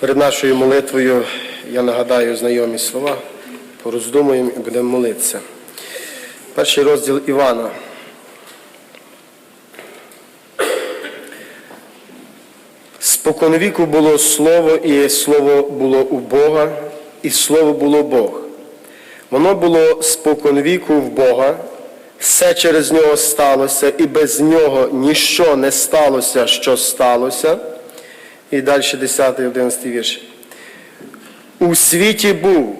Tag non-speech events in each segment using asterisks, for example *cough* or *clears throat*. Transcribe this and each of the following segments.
Перед нашою молитвою я нагадаю знайомі слова, пороздумуємо і будемо молитися. Перший розділ Івана. Споконвіку було слово, і слово було у Бога, і слово було Бог. Воно було споконвіку в Бога, все через нього сталося, і без нього ніщо не сталося, що сталося. І далі 10 11 вірш. У світі був,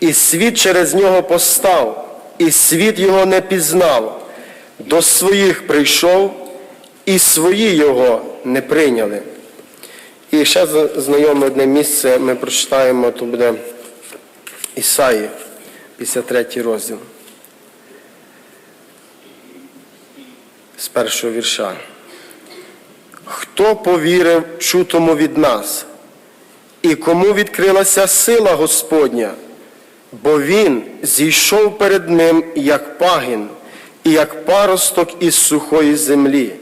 і світ через нього постав, і світ його не пізнав. До своїх прийшов, і свої його не прийняли. І ще знайоме одне місце ми прочитаємо, то буде Ісаї, 53 розділ. З першого вірша. Хто повірив чутому від нас, і кому відкрилася сила Господня, бо він зійшов перед ним як пагін, і як паросток із сухої землі.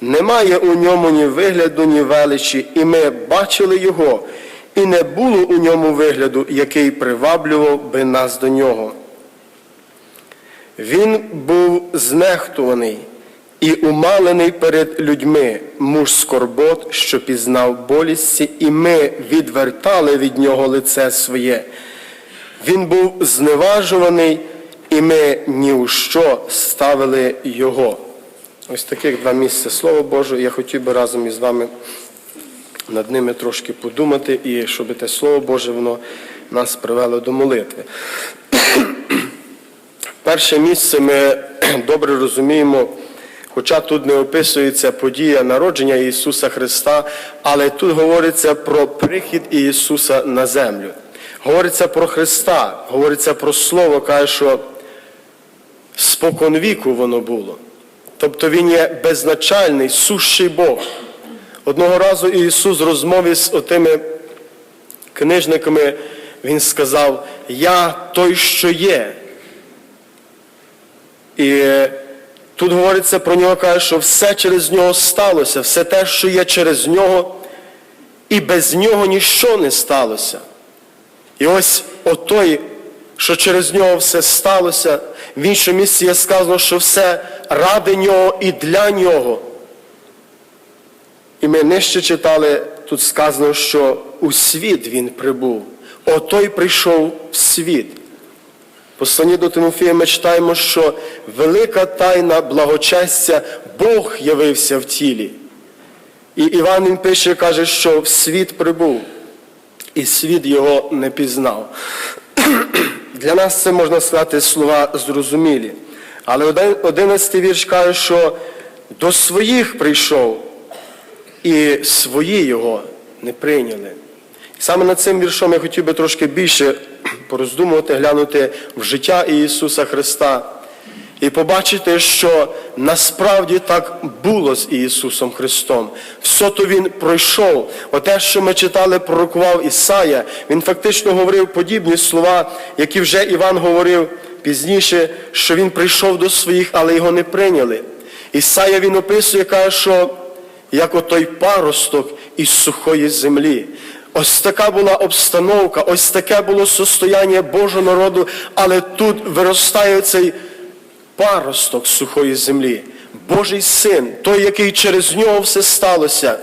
Немає у ньому ні вигляду, ні величі, і ми бачили його, і не було у ньому вигляду, який приваблював би нас до нього. Він був знехтуваний і умалений перед людьми, муж скорбот, що пізнав болісті, і ми відвертали від нього лице своє. Він був зневажуваний, і ми ні у що ставили його. Ось таких два місця Слова Боже. Я хотів би разом із вами над ними трошки подумати, і щоб те Слово Боже воно нас привело до молитви. Перше місце ми добре розуміємо, хоча тут не описується подія народження Ісуса Христа, але тут говориться про прихід Ісуса на землю. Говориться про Христа, говориться про Слово, каже, що споконвіку воно було. Тобто Він є безначальний, сущий Бог. Одного разу Ісус в розмові з отими книжниками, Він сказав, Я той, що є. І тут говориться про нього, каже, що все через нього сталося, все те, що є через нього, і без нього ніщо не сталося. І ось отой, що через нього все сталося, в іншому місці є сказано, що все ради нього і для нього. І ми нижче читали, тут сказано, що у світ він прибув. Отой прийшов в світ. Посланні до Тимофія ми читаємо, що велика тайна благочестя Бог явився в тілі. І Іван він пише, каже, що в світ прибув, і світ його не пізнав. *clears throat* Для нас це можна сказати слова зрозумілі. Але один- одинадцятий вірш каже, що до своїх прийшов, і свої його не прийняли. Саме над цим віршом я хотів би трошки більше *clears throat* пороздумувати, глянути в життя Ісуса Христа і побачити, що насправді так було з Ісусом Христом. Все то Він пройшов. Оте, що ми читали, пророкував Ісая, він фактично говорив подібні слова, які вже Іван говорив пізніше, що він прийшов до своїх, але його не прийняли. Ісая він описує, каже, що як отой паросток із сухої землі. Ось така була обстановка, ось таке було состояння Божого народу, але тут виростає цей паросток сухої землі. Божий син, той, який через нього все сталося.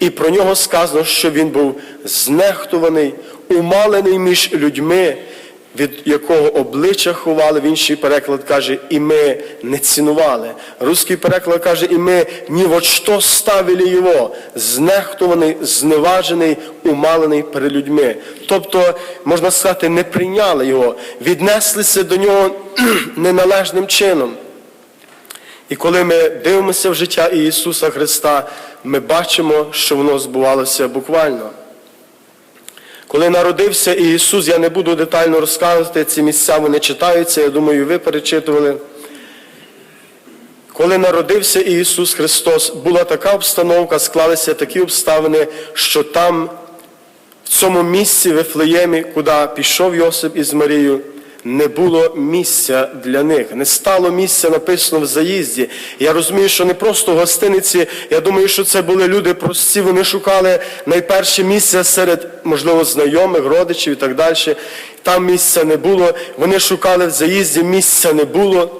І про нього сказано, що він був знехтуваний, умалений між людьми, від якого обличчя ховали, в інший переклад каже, і ми не цінували. Руський переклад каже, і ми ні во що ставили його, знехтуваний, зневажений, умалений перед людьми. Тобто, можна сказати, не прийняли його, віднеслися до нього *clears throat* неналежним чином. І коли ми дивимося в життя Ісуса Христа, ми бачимо, що воно збувалося буквально. Коли народився Ісус, я не буду детально розказувати, ці місця вони читаються, я думаю, ви перечитували. Коли народився Ісус Христос, була така обстановка, склалися такі обставини, що там, в цьому місці, в Ефлеємі, куди пішов Йосип із Марією, не було місця для них, не стало місця написано в заїзді. Я розумію, що не просто гостиниці. Я думаю, що це були люди прості. Вони шукали найперше місце серед, можливо, знайомих, родичів і так далі. Там місця не було. Вони шукали в заїзді, місця не було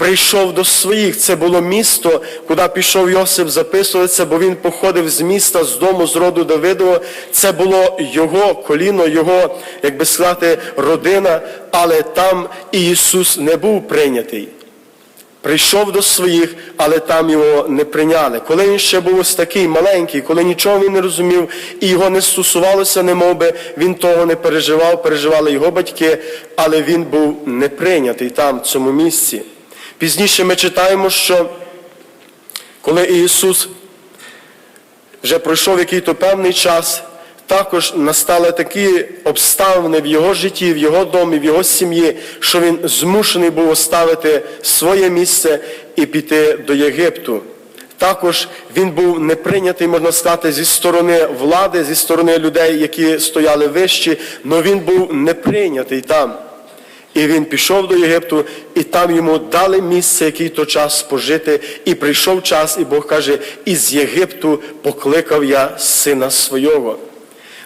прийшов до своїх. Це було місто, куди пішов Йосип записуватися, бо він походив з міста, з дому, з роду Давидового. Це було його коліно, його, як би сказати, родина, але там Ісус не був прийнятий. Прийшов до своїх, але там його не прийняли. Коли він ще був ось такий маленький, коли нічого він не розумів і його не стосувалося, немов би, він того не переживав, переживали його батьки, але він був не прийнятий там, в цьому місці. Пізніше ми читаємо, що коли Ісус вже пройшов який-то певний час, також настали такі обставини в його житті, в його домі, в його сім'ї, що він змушений був оставити своє місце і піти до Єгипту. Також він був не прийнятий, можна сказати, зі сторони влади, зі сторони людей, які стояли вищі, але він був не прийнятий там. І він пішов до Єгипту, і там йому дали місце, який то час пожити. І прийшов час, і Бог каже, із Єгипту покликав я сина свого.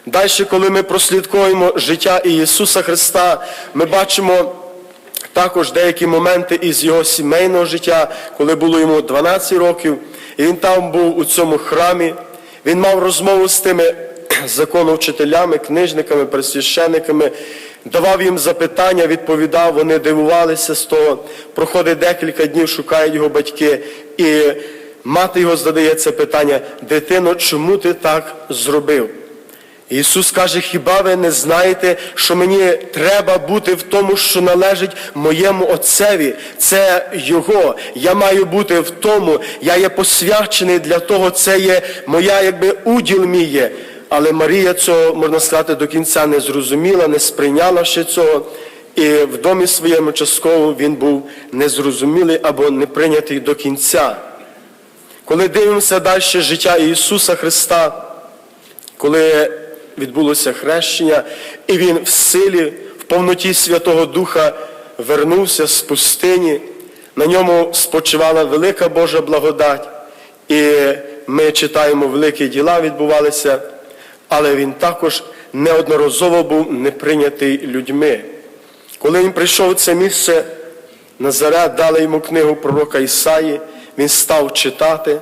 Далі, коли ми прослідкуємо життя Ісуса Христа, ми бачимо також деякі моменти із його сімейного життя, коли було йому 12 років, і він там був у цьому храмі. Він мав розмову з тими *clears throat* законовчителями, книжниками, пресвящениками, давав їм запитання, відповідав, вони дивувалися з того. Проходить декілька днів, шукають його батьки, і мати його задає це питання: дитино, чому ти так зробив? Ісус каже, хіба ви не знаєте, що мені треба бути в тому, що належить моєму Отцеві? Це Його. Я маю бути в тому, я є посвячений для того, це є моя якби уділ мій є. Але Марія цього, можна сказати, до кінця не зрозуміла, не сприйняла ще цього. І в домі своєму частково він був незрозумілий або не прийнятий до кінця. Коли дивимося далі життя Ісуса Христа, коли відбулося хрещення, і Він в силі, в повноті Святого Духа вернувся з пустині, на ньому спочивала велика Божа благодать, і ми читаємо, великі діла відбувалися, але він також неодноразово був не прийнятий людьми. Коли він прийшов в це місце, Назарет дали йому книгу пророка Ісаї, він став читати.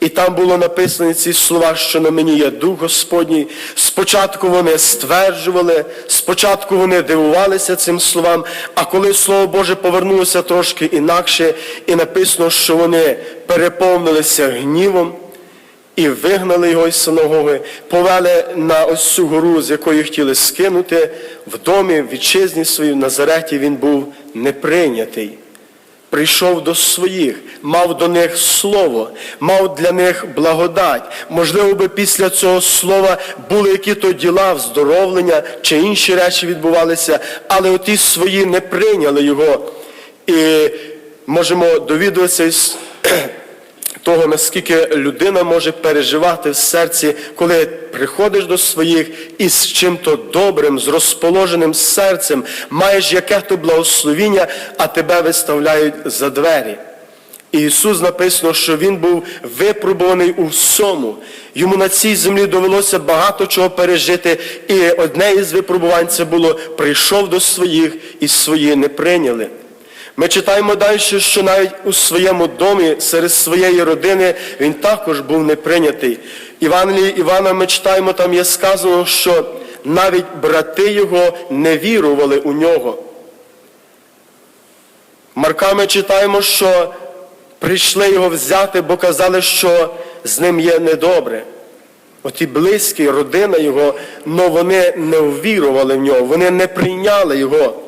І там було написано ці слова, що на мені є Дух Господній. Спочатку вони стверджували, спочатку вони дивувалися цим словам, а коли Слово Боже повернулося трошки інакше, і написано, що вони переповнилися гнівом і вигнали його із синагоги, повели на ось цю гору, з якої хотіли скинути, в домі, в вітчизні своїй, в Назареті він був неприйнятий прийшов до своїх, мав до них слово, мав для них благодать. Можливо, би після цього слова були які-то діла, вздоровлення чи інші речі відбувалися, але оті свої не прийняли його. І можемо довідуватися того, наскільки людина може переживати в серці, коли приходиш до своїх із чим-то добрим, з розположеним серцем, маєш яке-то благословіння, а тебе виставляють за двері. І Ісус написано, що Він був випробуваний у всьому. Йому на цій землі довелося багато чого пережити. І одне із випробувань це було прийшов до своїх і свої не прийняли. Ми читаємо далі, що навіть у своєму домі, серед своєї родини, він також був не прийнятий. Івангелії Івана ми читаємо, там є сказано, що навіть брати його не вірували у нього. Марка ми читаємо, що прийшли його взяти, бо казали, що з ним є недобре. Оті близькі, родина його, але вони не увірували в нього, вони не прийняли його.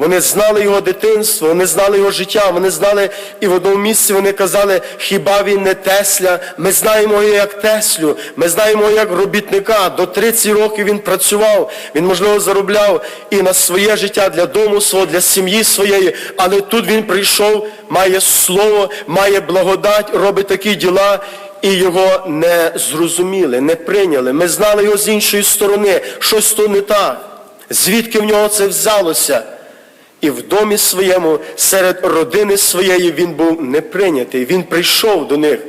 Вони знали його дитинство, вони знали його життя, вони знали, і в одному місці вони казали, хіба він не Тесля? Ми знаємо його як Теслю, ми знаємо його як робітника. До 30 років він працював, він, можливо, заробляв і на своє життя для дому свого, для сім'ї своєї. Але тут він прийшов, має слово, має благодать, робить такі діла. І його не зрозуміли, не прийняли. Ми знали його з іншої сторони, щось то не так. Звідки в нього це взялося? І в домі своєму, серед родини своєї він був не прийнятий. Він прийшов до них.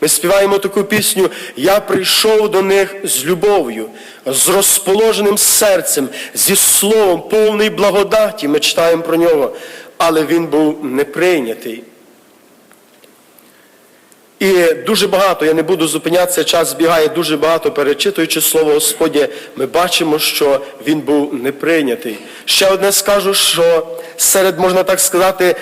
Ми співаємо таку пісню Я прийшов до них з любов'ю, з розположеним серцем, зі словом, повний благодаті. Ми читаємо про нього, але він був не прийнятий. І дуже багато, я не буду зупинятися, час збігає дуже багато, перечитуючи Слово Господнє, ми бачимо, що він був неприйнятий. Ще одне скажу, що серед, можна так сказати,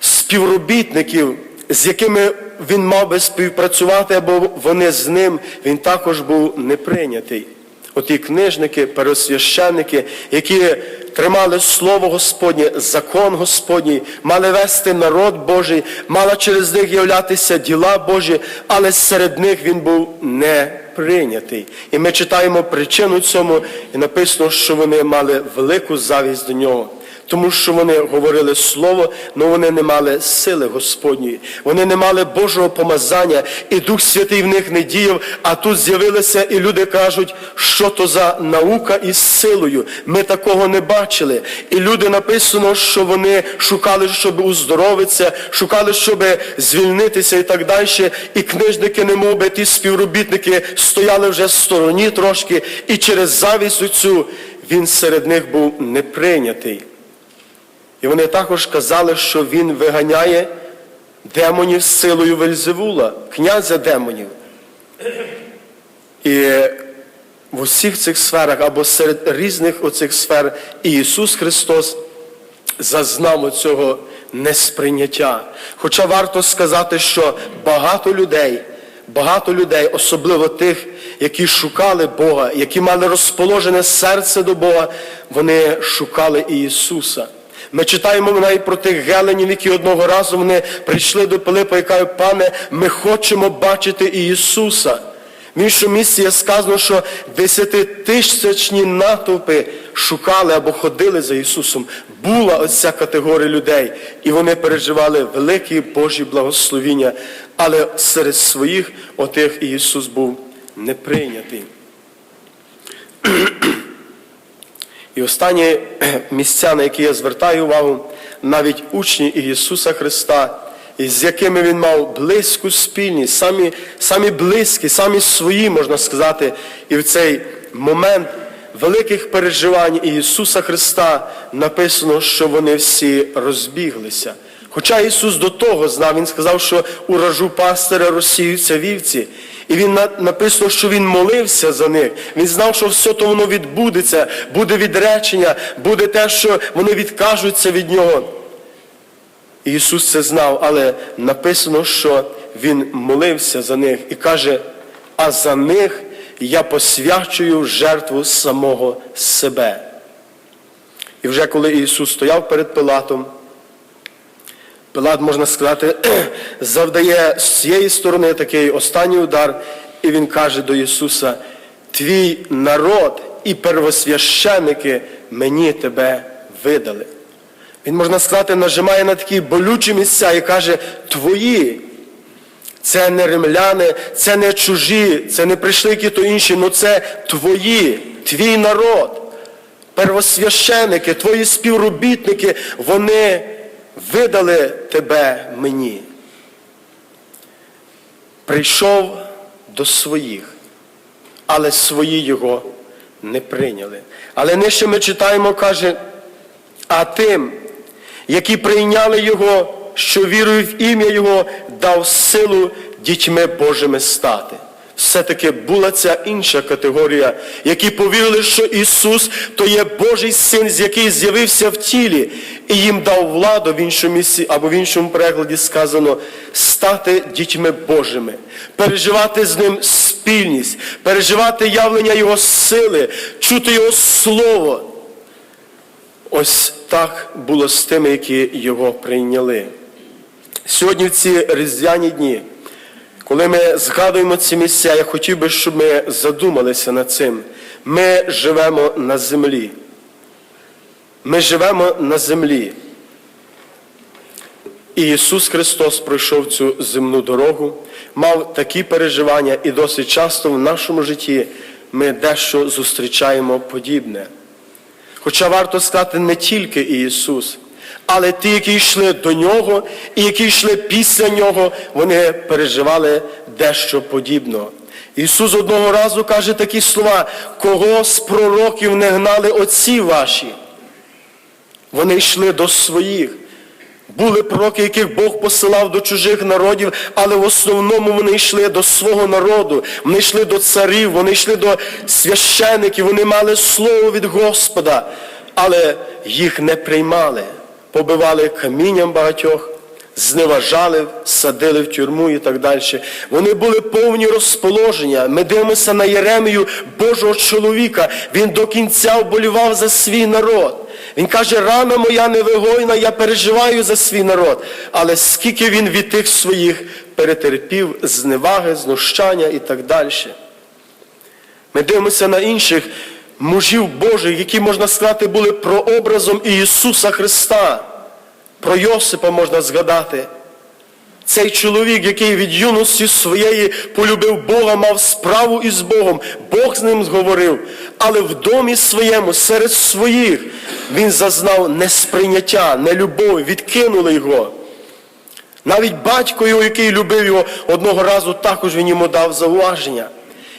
співробітників, з якими він мав би співпрацювати, або вони з ним, він також був не прийнятий. Оті книжники, пересвященники, які тримали Слово Господнє, закон Господній, мали вести народ Божий, мала через них являтися діла Божі, але серед них він був не прийнятий. І ми читаємо причину цьому, і написано, що вони мали велику завість до нього. Тому що вони говорили слово, але вони не мали сили Господньої. Вони не мали Божого помазання, і Дух Святий в них не діяв, а тут з'явилися, і люди кажуть, що то за наука із силою. Ми такого не бачили. І люди написано, що вони шукали, щоб уздоровитися, шукали, щоб звільнитися і так далі. І книжники, немов би ті співробітники, стояли вже в стороні трошки, і через завість цю він серед них був не прийнятий. І вони також казали, що він виганяє демонів силою Вельзевула, князя демонів. І в усіх цих сферах або серед різних оцих сфер Ісус Христос зазнав цього несприйняття. Хоча варто сказати, що багато людей, багато людей, особливо тих, які шукали Бога, які мали розположене серце до Бога, вони шукали Ісуса. Ми читаємо навіть про тих геленів, які одного разу вони прийшли до Пилипа і кажуть, пане, ми хочемо бачити Ісуса. В іншому місці є сказано, що десятитисячні натовпи шукали або ходили за Ісусом. Була оця категорія людей, і вони переживали великі Божі благословіння, але серед своїх отих Ісус був не прийнятий. І останні *clears throat* місця, на які я звертаю увагу, навіть учні Ісуса Христа, з якими Він мав близьку спільність, самі, самі близькі, самі свої, можна сказати, і в цей момент великих переживань Ісуса Христа написано, що вони всі розбіглися. Хоча Ісус до того знав, Він сказав, що у ражу пастиря розсіються вівці. І він написано, що він молився за них. Він знав, що все то воно відбудеться, буде відречення, буде те, що вони відкажуться від нього. І Ісус це знав, але написано, що Він молився за них і каже, а за них я посвячую жертву самого себе. І вже коли Ісус стояв перед Пилатом, Пилат, можна сказати, *clears throat* завдає з цієї сторони такий останній удар, і він каже до Ісуса, твій народ і первосвященники мені тебе видали. Він, можна сказати, нажимає на такі болючі місця і каже, твої. Це не римляни, це не чужі, це не прийшли які-то інші, але це твої, твій народ, первосвященики, твої співробітники, вони видали тебе мені. Прийшов до своїх, але свої його не прийняли. Але нижче ми читаємо, каже, а тим, які прийняли Його, що вірують в ім'я Його, дав силу дітьми Божими стати. Все-таки була ця інша категорія, які повірили, що Ісус то є Божий син, з який з'явився в тілі, і їм дав владу в іншому місці, або в іншому перекладі сказано, стати дітьми Божими, переживати з ним спільність, переживати явлення Його сили, чути Його Слово. Ось так було з тими, які його прийняли. Сьогодні в ці різдвяні дні, коли ми згадуємо ці місця, я хотів би, щоб ми задумалися над цим. Ми живемо на землі. Ми живемо на землі. І Ісус Христос пройшов цю земну дорогу, мав такі переживання, і досить часто в нашому житті ми дещо зустрічаємо подібне. Хоча варто сказати не тільки Ісус, але ті, які йшли до Нього і які йшли після Нього, вони переживали дещо подібного. Ісус одного разу каже такі слова, кого з пророків не гнали отці ваші. Вони йшли до своїх. Були пророки, яких Бог посилав до чужих народів, але в основному вони йшли до свого народу, вони йшли до царів, вони йшли до священиків, вони мали слово від Господа, але їх не приймали, побивали камінням багатьох, зневажали, садили в тюрму і так далі. Вони були повні розположення. Ми дивимося на Єремію Божого чоловіка. Він до кінця вболівав за свій народ. Він каже, рана моя невигойна, я переживаю за свій народ. Але скільки він від тих своїх перетерпів зневаги, знущання і так далі. Ми дивимося на інших мужів Божих, які, можна сказати, були прообразом Ісуса Христа. Про Йосипа можна згадати. Цей чоловік, який від юності своєї полюбив Бога, мав справу із Богом, Бог з ним зговорив, але в домі своєму, серед своїх, він зазнав несприйняття, нелюбові, відкинули його. Навіть батько його, який любив його, одного разу також він йому дав зауваження.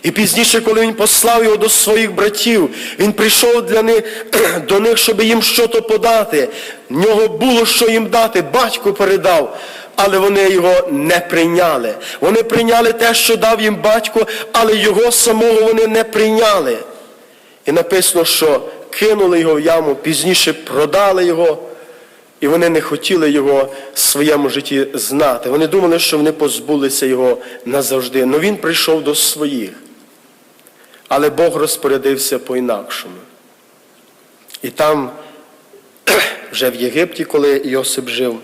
І пізніше, коли він послав його до своїх братів, він прийшов для них, *clears throat* до них, щоб їм щось подати. В нього було що їм дати, батько передав, але вони його не прийняли. Вони прийняли те, що дав їм батько, але його самого вони не прийняли. І написано, що кинули його в яму, пізніше продали його. І вони не хотіли його в своєму житті знати. Вони думали, що вони позбулися його назавжди. Але він прийшов до своїх. Але Бог розпорядився по-інакшому. І там, *clears throat* вже в Єгипті, коли Йосип жив,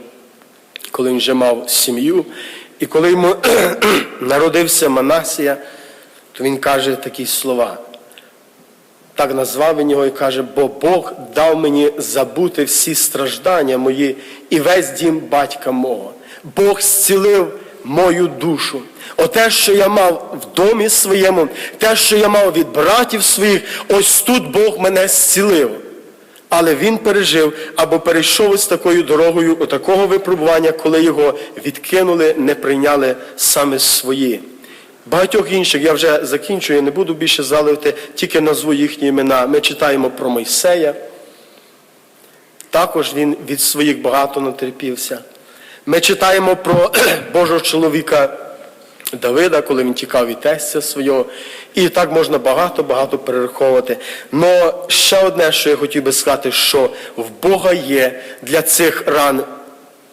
коли він вже мав сім'ю, і коли йому *clears throat* народився Манасія, то він каже такі слова. Так назвав він його і каже, бо Бог дав мені забути всі страждання мої і весь дім батька мого. Бог зцілив мою душу. Оте, що я мав в домі своєму, те, що я мав від братів своїх, ось тут Бог мене зцілив. Але він пережив або перейшов із такою дорогою у такого випробування, коли його відкинули, не прийняли саме свої. Багатьох інших, я вже закінчую, не буду більше заливати, тільки назву їхні імена. Ми читаємо про Мойсея. Також він від своїх багато натерпівся. Ми читаємо про *clears throat* Божого чоловіка Давида, коли він тікав від тестя свого. І так можна багато-багато перераховувати. Но ще одне, що я хотів би сказати, що в Бога є для цих ран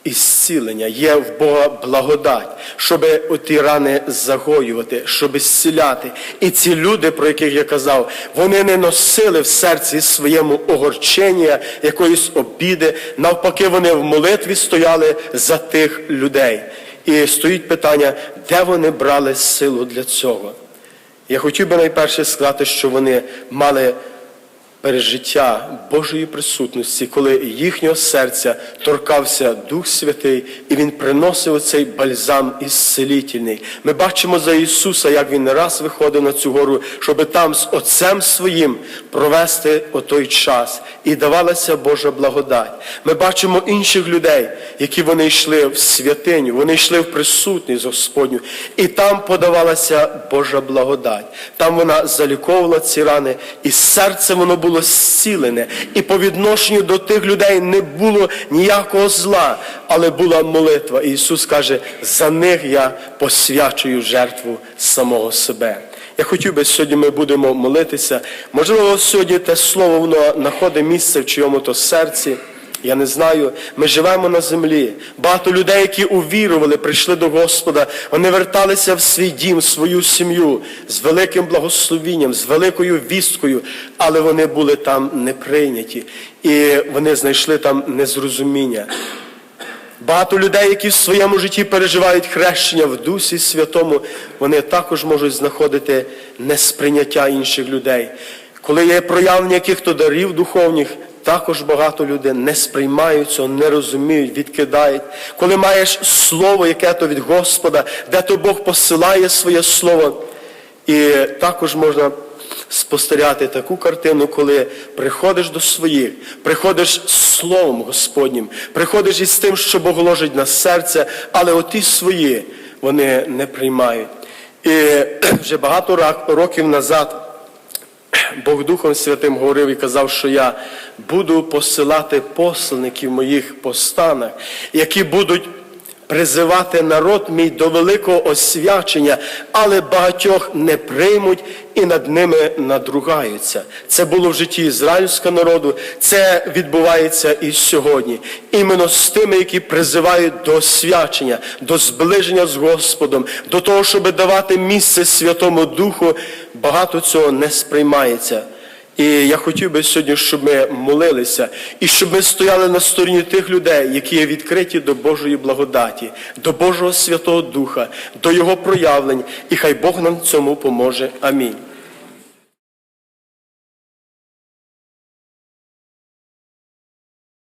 ісцілення, є в Бога благодать, щоб оті рани загоювати, щоб зціляти. І ці люди, про яких я казав, вони не носили в серці своєму огорчення, якоїсь обіди. Навпаки, вони в молитві стояли за тих людей. І стоїть питання, де вони брали силу для цього. Я хотів би найперше сказати, що вони мали пережиття Божої присутності, коли їхнього серця торкався Дух Святий, і Він приносив цей бальзам ісцелітельний. Ми бачимо за Ісуса, як Він раз виходив на цю гору, щоб там з Отцем Своїм провести отой час. І давалася Божа благодать. Ми бачимо інших людей, які вони йшли в святиню, вони йшли в присутність Господню, і там подавалася Божа благодать. Там вона заліковувала ці рани, і серце воно було зцілене. І по відношенню до тих людей не було ніякого зла, але була молитва. І Ісус каже, за них я посвячую жертву самого себе. Я хотів би сьогодні ми будемо молитися. Можливо, сьогодні те слово воно знаходить місце в чому то серці. Я не знаю, ми живемо на землі. Багато людей, які увірували, прийшли до Господа, вони верталися в свій дім, в свою сім'ю з великим благословінням, з великою вісткою, але вони були там не прийняті. І вони знайшли там незрозуміння. Багато людей, які в своєму житті переживають хрещення в Дусі Святому, вони також можуть знаходити несприйняття інших людей. Коли є проявлення яких-то дарів духовних, також багато людей не сприймають цього, не розуміють, відкидають. Коли маєш слово, яке то від Господа, де то Бог посилає своє слово, і також можна спостерігати таку картину, коли приходиш до своїх, приходиш з Словом Господнім, приходиш із тим, що Бог ложить на серце, але оті свої вони не приймають. І *clears throat* вже багато років назад Бог Духом Святим говорив і казав, що я буду посилати послаників моїх постанах, які будуть призивати народ мій до великого освячення, але багатьох не приймуть і над ними надругаються. Це було в житті ізраїльського народу, це відбувається і сьогодні. Іменно з тими, які призивають до освячення, до зближення з Господом, до того, щоб давати місце Святому Духу, багато цього не сприймається. І я хотів би сьогодні, щоб ми молилися і щоб ми стояли на стороні тих людей, які є відкриті до Божої благодаті, до Божого Святого Духа, до Його проявлень, і хай Бог нам цьому поможе. Амінь.